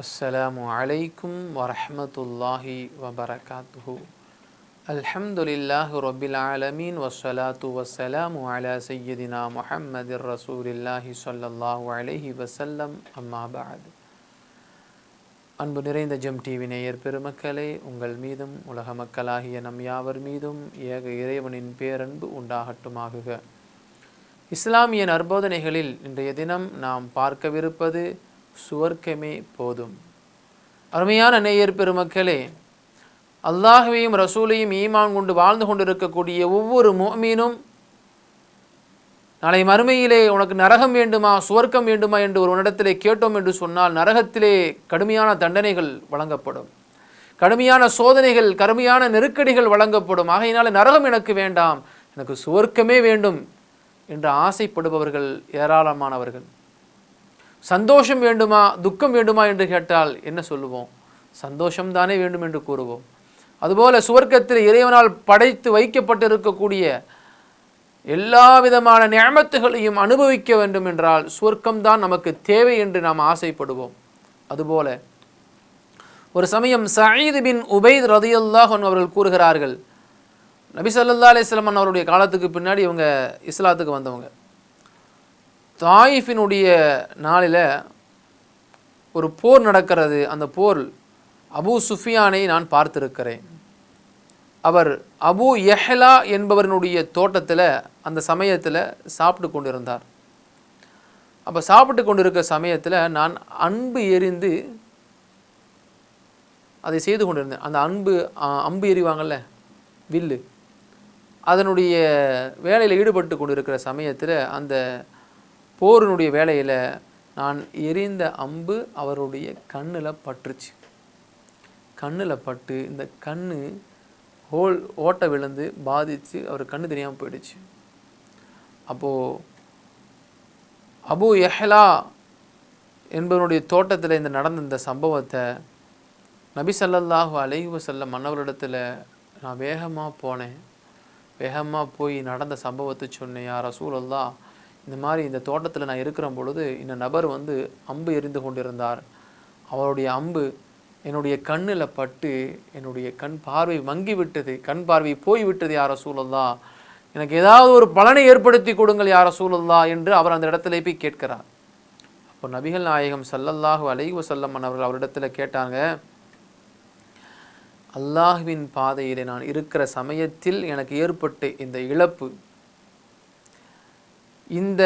அஸ்ஸலாமு அலைக்கும் வரஹமத்துல்லாஹி வபரகாத்துஹு. அல்ஹம்துலில்லாஹு ரொபில் ஆலமீன். வஸ்ஸலாத்து வஸ்ஸலாமு அலா சையதினா முஹம்மதிர் ரசூலில்லாஹி சொல்லல்லாஹு அலைஹி வசல்லம் அம்மாபாது அன்பு நிறைந்த ஜெம் டிவி நேயர் பெருமக்களே உங்கள் மீதும் உலக மக்களாகிய நம் யாவர் மீதும் ஏக இறைவனின் பேரன்பு உண்டாகட்டுமாகுக. இஸ்லாமிய நற்போதனைகளில் இன்றைய தினம் நாம் பார்க்கவிருப்பது சுவர்க்கமே போதும். அருமையான நேயர் பெருமக்களே அல்லாஹுவையும் ரசூலையும் ஈமான் கொண்டு வாழ்ந்து கொண்டிருக்கக்கூடிய ஒவ்வொரு மோமீனும் நாளை மறுமையிலே உனக்கு நரகம் வேண்டுமா சுவர்க்கம் வேண்டுமா என்று ஒரு இடத்திலே கேட்டோம் என்று சொன்னால் நரகத்திலே கடுமையான தண்டனைகள் வழங்கப்படும். கடுமையான சோதனைகள் கடுமையான நெருக்கடிகள் வழங்கப்படும். ஆகையினால நரகம் எனக்கு வேண்டாம் எனக்கு சுவர்க்கமே வேண்டும் என்று ஆசைப்படுபவர்கள் ஏராளமானவர்கள். சந்தோஷம் வேண்டுமா துக்கம் வேண்டுமா என்று கேட்டால் என்ன சொல்லுவோம்? சந்தோஷம்தானே வேண்டும் என்று கூறுவோம். அதுபோல சுவர்க்கத்தில் இறைவனால் படைத்து வைக்கப்பட்டிருக்கக்கூடிய எல்லா விதமான நியமத்துகளையும் அனுபவிக்க வேண்டும் என்றால் சுவர்க்கம்தான் நமக்கு தேவை என்று நாம் ஆசைப்படுவோம். அதுபோல ஒரு சமயம் சயீத் பின் உபைத் ரதியுல்லாஹன் அவர்கள் கூறுகிறார்கள் நபி சல்லா அலிஸ்லமன் அவருடைய காலத்துக்கு பின்னாடி இவங்க இஸ்லாத்துக்கு வந்தவங்க. தாயிஃபினுடைய நாளில் ஒரு போர் நடக்கிறது. அந்த போர் அபு சுஃபியானை நான் பார்த்திருக்கிறேன். அவர் அபு எஹ்லா என்பவரினுடைய தோட்டத்தில் அந்த சமயத்தில் சாப்பிட்டு கொண்டிருந்தார். அப்போ சாப்பிட்டு கொண்டிருக்க சமயத்தில் நான் அன்பு எரிந்து அதை செய்து கொண்டிருந்தேன். அந்த அன்பு அம்பு எறிவாங்கள்ல வில்லு. அதனுடைய வேலையில் ஈடுபட்டு கொண்டிருக்கிற சமயத்தில் அந்த போரினுடைய வேலையில் நான் எரிந்த அம்பு அவருடைய கண்ணில் பட்டுருச்சு. கண்ணில் பட்டு இந்த கண் ஹோல் ஓட்டை விழுந்து பாதித்து அவர் கண்ணு தெரியாமல் போயிடுச்சு. அப்போது அபு எஹலா என்பவனுடைய தோட்டத்தில் இந்த நடந்த இந்த சம்பவத்தை நபி சல்லல்லாஹு அலைஹு செல்ல மன்னவரிடத்தில் நான் வேகமாக போனேன். வேகமாக போய் நடந்த சம்பவத்தை சொன்னேன் யார் ரசூலல்லா இந்த மாதிரி இந்த தோட்டத்தில் நான் இருக்கிற பொழுது இந்த நபர் வந்து அம்பு எரிந்து கொண்டிருந்தார். அவருடைய அம்பு என்னுடைய கண்ணில் பட்டு என்னுடைய கண் பார்வை மங்கி விட்டது. கண் பார்வை போய் விட்டது சூழல்லா எனக்கு ஏதாவது ஒரு பலனை ஏற்படுத்தி கொடுங்கள் யார சூழல்லா என்று அவர் அந்த இடத்துல போய் கேட்கிறார். அப்போ நபிகள் நாயகம் சல்லல்லாஹு அலைஹி செல்லம்மன் அவர்கள் அவரிடத்துல கேட்டாங்க அல்லாஹ்வின் பாதையிலே நான் இருக்கிற சமயத்தில் எனக்கு ஏற்பட்ட இந்த இழப்பு இந்த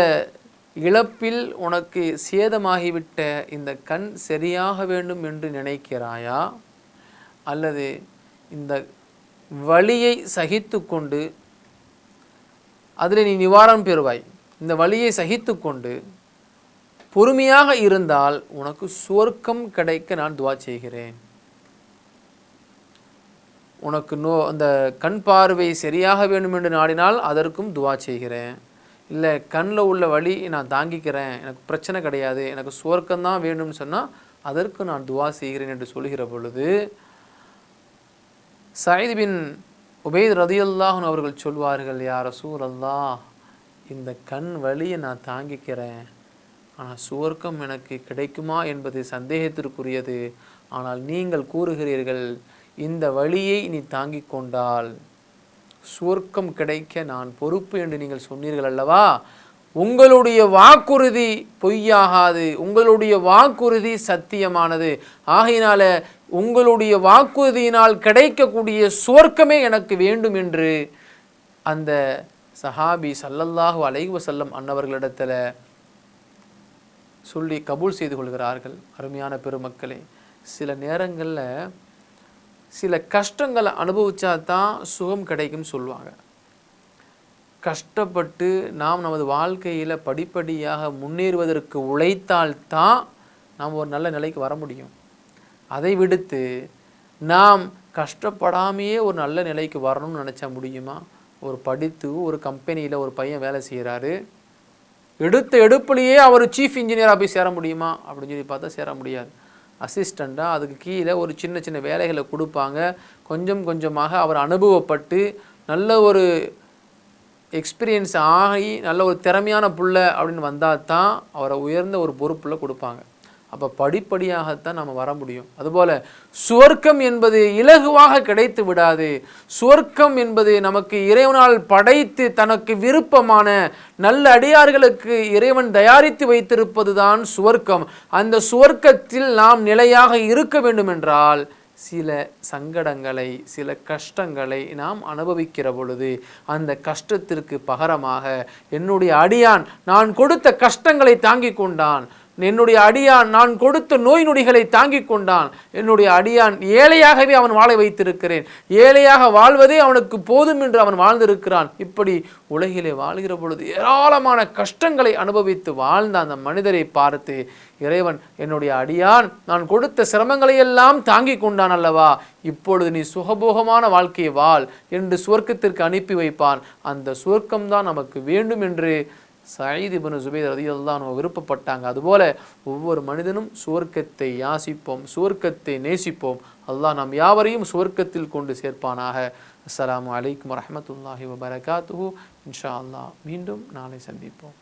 இழப்பில் உனக்கு சேதமாகிவிட்ட இந்த கண் சரியாக வேண்டும் என்று நினைக்கிறாயா? அல்லது இந்த வழியை சகித்து கொண்டு அதில் நீ நிவாரணம் பெறுவாய். இந்த வழியை சகித்து கொண்டு பொறுமையாக இருந்தால் உனக்கு சுவர்க்கம் கிடைக்க நான் துவா செய்கிறேன். உனக்கு நோ அந்த கண் பார்வை சரியாக வேண்டும் என்று நாடினால் அதற்கும் துவா செய்கிறேன். இல்லை கண்ணில் உள்ள வழி நான் தாங்கிக்கிறேன் எனக்கு பிரச்சனை கிடையாது எனக்கு சுவர்க்கம்தான் வேணும்னு சொன்னால் அதற்கு நான் துவா செய்கிறேன் என்று சொல்கிற பொழுது சயீத் பின் உபேத் ரதியுல்லாஹன் அவர்கள் சொல்வார்கள் யார் ரசூல் அல்லா இந்த கண் வழியை நான் தாங்கிக்கிறேன் ஆனால் சுவர்க்கம் எனக்கு கிடைக்குமா என்பது சந்தேகத்திற்குரியது. ஆனால் நீங்கள் கூறுகிறீர்கள் இந்த வழியை நீ தாங்கிக் கொண்டால் சுவர்க்கம் கிடைக்க நான் பொறுப்பு என்று நீங்கள் சொன்னீர்கள் அல்லவா? உங்களுடைய வாக்குறுதி பொய்யாகாது. உங்களுடைய வாக்குறுதி சத்தியமானது. ஆகையினால உங்களுடைய வாக்குறுதியினால் கிடைக்கக்கூடிய சுவர்க்கமே எனக்கு வேண்டும் என்று அந்த சஹாபி சல்லல்லாஹு அலைஹி செல்லம் அன்னவர்களிடத்தில் சொல்லி கபூல் செய்து கொள்கிறார்கள். அருமையான பெருமக்களே சில நேரங்களில் சில கஷ்டங்களை அனுபவித்தா தான் சுகம் கிடைக்கும்னு சொல்லுவாங்க. கஷ்டப்பட்டு நாம் நமது வாழ்க்கையில் படிப்படியாக முன்னேறுவதற்கு உழைத்தால்தான் நாம் ஒரு நல்ல நிலைக்கு வர முடியும். அதை விடுத்து நாம் கஷ்டப்படாமையே ஒரு நல்ல நிலைக்கு வரணும்னு நினச்சா முடியுமா? ஒரு படித்து ஒரு கம்பெனியில் ஒரு பையன் வேலை செய்கிறாரு எடுத்த எடுப்புலையே அவர் சீஃப் இன்ஜினியராக போய் சேர முடியுமா? அப்படின்னு சொல்லி பார்த்தா சேர முடியாது. அசிஸ்டண்ட்டாக அதுக்கு கீழே ஒரு சின்ன சின்ன வேலைகளை கொடுப்பாங்க. கொஞ்சம் கொஞ்சமாக அவர் அனுபவப்பட்டு நல்ல ஒரு எக்ஸ்பீரியன்ஸ் ஆகி நல்ல ஒரு திறமையான புள்ள அப்படின்னு வந்தால் தான் அவரை உயர்ந்த ஒரு பொறுப்பில் கொடுப்பாங்க. அப்போ படிப்படியாகத்தான் நம்ம வர முடியும். அதுபோல் சுவர்க்கம் என்பது இலகுவாக கிடைத்து விடாது. சுவர்க்கம் என்பது நமக்கு இறைவனால் படைத்து தனக்கு விருப்பமான நல்ல அடியார்களுக்கு இறைவன் தயாரித்து வைத்திருப்பது தான் சுவர்க்கம். அந்த சுவர்க்கத்தில் நாம் நிலையாக இருக்க வேண்டுமென்றால் சில சங்கடங்களை சில கஷ்டங்களை நாம் அனுபவிக்கிற பொழுது அந்த கஷ்டத்திற்கு பகரமாக என்னுடைய அடியான் நான் கொடுத்த கஷ்டங்களை தாங்கிக் கொண்டான். என்னுடைய அடியான் நான் கொடுத்த நோய் நொடிகளை தாங்கிக் கொண்டான். என்னுடைய அடியான் ஏழையாகவே அவன் வாழ வைத்திருக்கிறேன். ஏழையாக வாழ்வதே அவனுக்கு போதும் என்று அவன் வாழ்ந்திருக்கிறான். இப்படி உலகிலே வாழ்கிற பொழுது ஏராளமான கஷ்டங்களை அனுபவித்து வாழ்ந்த அந்த மனிதரை பார்த்து இறைவன் என்னுடைய அடியான் நான் கொடுத்த சிரமங்களை எல்லாம் தாங்கிக் கொண்டான் அல்லவா? இப்பொழுது நீ சுகபோகமான வாழ்க்கையை வாழ் என்று சுவர்க்கத்திற்கு அனுப்பி வைப்பான். அந்த சுவர்க்கம்தான் நமக்கு வேண்டும் என்று சயீத் இபனு ஜுபைர் ரதியல்லாஹு அன்ஹு விருப்பப்பட்டாங்க. அதுபோல் ஒவ்வொரு மனிதனும் சுவர்க்கத்தை யாசிப்போம் சுவர்க்கத்தை நேசிப்போம். அல்லாஹ் நாம் யாவரையும் சுவர்க்கத்தில் கொண்டு சேர்ப்பானாக. அஸ்லாம் அலைக்கும் வரஹ்மத்துல்லாஹி வபரகாத்துஹு. இன்ஷா அல்லாஹ் மீண்டும் நாளை சந்திப்போம்.